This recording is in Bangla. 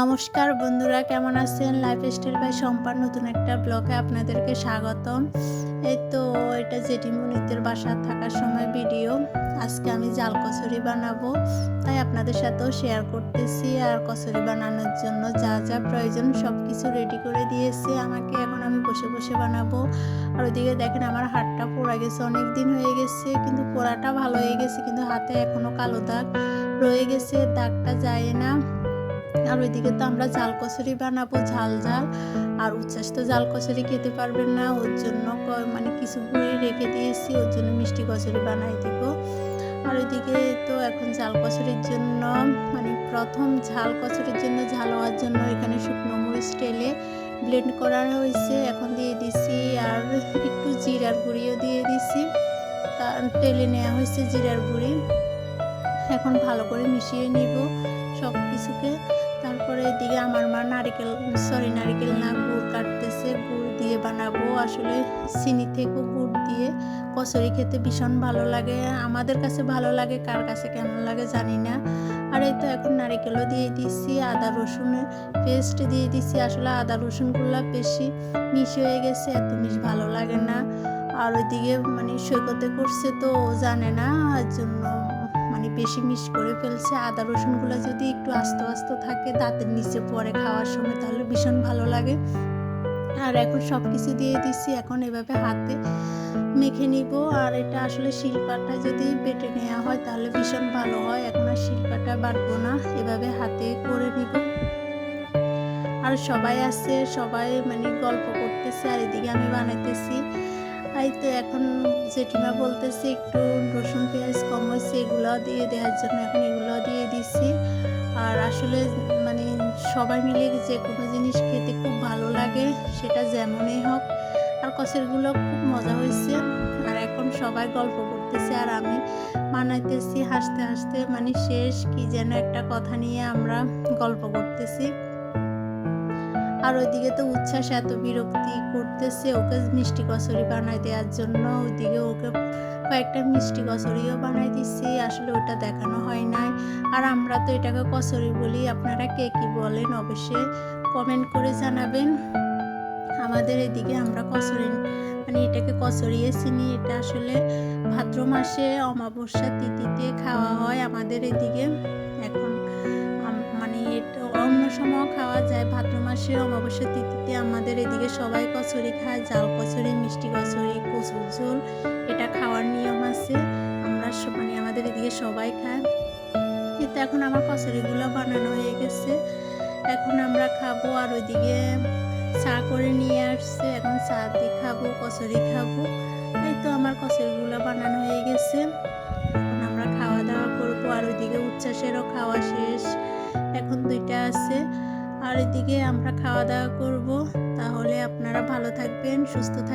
নমস্কার বন্ধুরা, কেমন আছেন? লাইফ স্টাইল বাই সম্পার নতুন একটা ব্লগে আপনাদেরকে স্বাগতম। এই তো, এটা জেঠিমুনিদের বাসা থাকার সময় ভিডিও আজকে আমি জাল কচুরি বানাবো। তাই আপনাদের সাথেও শেয়ার করতেছি। আর কচুরি বানানোর জন্য যা যা প্রয়োজন সব কিছু রেডি করে দিয়েছে। আমাকে এখন আমি বসে বসে বানাবো। আর ওইদিকে দেখেন আমার হাতটা পোড়া গেছে অনেক দিন হয়ে গেছে। কিন্তু পোড়াটা ভালো হয়ে গেছে, কিন্তু হাতে এখনও কালো দাগ রয়ে গেছে। দাগটা যায় না। আর ওইদিকে তো আমরা জাল কচুরি বানাবো, ঝাল ঝাল। আর উচ্ছ্বাস তো জাল কচুরি খেতে পারবেন না, ওর জন্য মানে কিছু গুঁড়ি রেখে দিয়েছি, ওর জন্য মিষ্টি কচুরি বানাই দিব। আর ওইদিকে তো এখন ঝাল কচুরির জন্য মানে প্রথম ঝাল কচুরির জন্য ঝাল হওয়ার জন্য এখানে শুকনো মরিচ টেলে ব্লেন্ড করা হয়েছে। এখন দিয়ে দিছি আর একটু জিরার গুঁড়িও দিয়ে দিছি। টেলে নেওয়া হয়েছে জিরার গুঁড়ি। এখন ভালো করে মিশিয়ে নিব সব কিছুকে তারপরে এদিকে আমার মা নারিকেল সরি নারিকেল না, গুড় কাটতেছে, গুড় দিয়ে বানাবো। আসলে চিনি থেকেও গুড় দিয়ে কচুরি খেতে ভীষণ ভালো লাগে। আমাদের কাছে ভালো লাগে, কার কাছে কেমন লাগে জানি না। আর এই তো এখন নারিকেলও দিয়ে দিচ্ছি, আদা রসুনের পেস্ট দিয়ে দিচ্ছি। আসলে আদা, রসুনগুলো বেশি মিশ হয়ে গেছে, এত মিশ ভালো লাগে না। আর ওইদিকে মানে সৈকতে করছে তো জানে না, আর জন্য মানে বেশি মিশ করে ফেলছে। আদা, রসুনগুলো যদি একটু আস্তে আস্তে থাকে দাঁতের নিচে পরে খাওয়ার সময় তাহলে ভীষণ ভালো লাগে। আর এখন সব কিছু দিয়ে দিচ্ছি এখন এভাবে হাতে মেখে নিব। আর এটা আসলে শিল্পাটা যদি বেটে নেওয়া হয় তাহলে ভীষণ ভালো হয়। এখন আর শিল্পাটা বাড়বো না, এভাবে হাতে করে নিব। আর সবাই আছে, সবাই মানে গল্প করতেছে, আর এদিকে আমি বানাইতেছি। এই তো এখন জেঠিমা বলতেছে একটু রসুন, পেঁয়াজ, কম হয়েছে, এগুলো দিয়ে দেওয়ার জন্য এখন এগুলো দিয়ে দিচ্ছি আর আসলে মানে সবাই মিলে যে কোনো জিনিস খেতে খুব ভালো লাগে, সেটা যেমনই হোক। আর কষেরগুলো খুব মজা হয়েছে। আর এখন সবাই গল্প করতেছে আর আমি বানাইতেছি হাসতে হাসতে মানে শেষ কি যেন একটা কথা নিয়ে আমরা গল্প করতেছি। আর ওইদিকে তো উচ্ছ্বাস এত বিরক্তি করতেছে, ওকে মিষ্টি কচুরি বানাই দেওয়ার জন্য। ওইদিকে ওকে কয়েকটা মিষ্টি কচুরিও বানাই দিচ্ছি আসলে ওটা দেখানো হয় নাই। আর আমরা তো এটাকে কচুরি বলি, আপনারা কে কি বলেন অবশ্যই কমেন্ট করে জানাবেন। আমাদের এদিকে আমরা কচুরি মানে এটাকে কচুরিয়ে চিনি। এটা আসলে ভাদ্র মাসে অমাবস্যা তিথিতে খাওয়া হয় আমাদের এদিকে। এখন খাওয়া যায়। ভাদ্র মাসের অমাবস্যা তিথিতে আমাদের এদিকে সবাই কচুরি খায়। জাল কচুরি, মিষ্টি কচুরি কচুর ঝোল, এটা খাওয়ার নিয়ম আছে। আমরা মানে আমাদের এদিকে সবাই খায়। কিন্তু এখন আমার কচুরিগুলো বানানো হয়ে গেছে। এখন আমরা খাব আর ওইদিকে চা করে নিয়ে আসছে। এখন চা দিয়ে খাব, কচুরি খাব। এই তো আমার কচুরিগুলো বানানো হয়ে গেছে। আমরা খাওয়া দাওয়া করব আর ওইদিকে উচ্ছ্বাসেরও খাওয়া শেষ। এখন দুইটা আছে। আর এদিকে আমরা খাওয়া দাওয়া করব। তাহলে আপনারা ভালো থাকবেন সুস্থ থাকবেন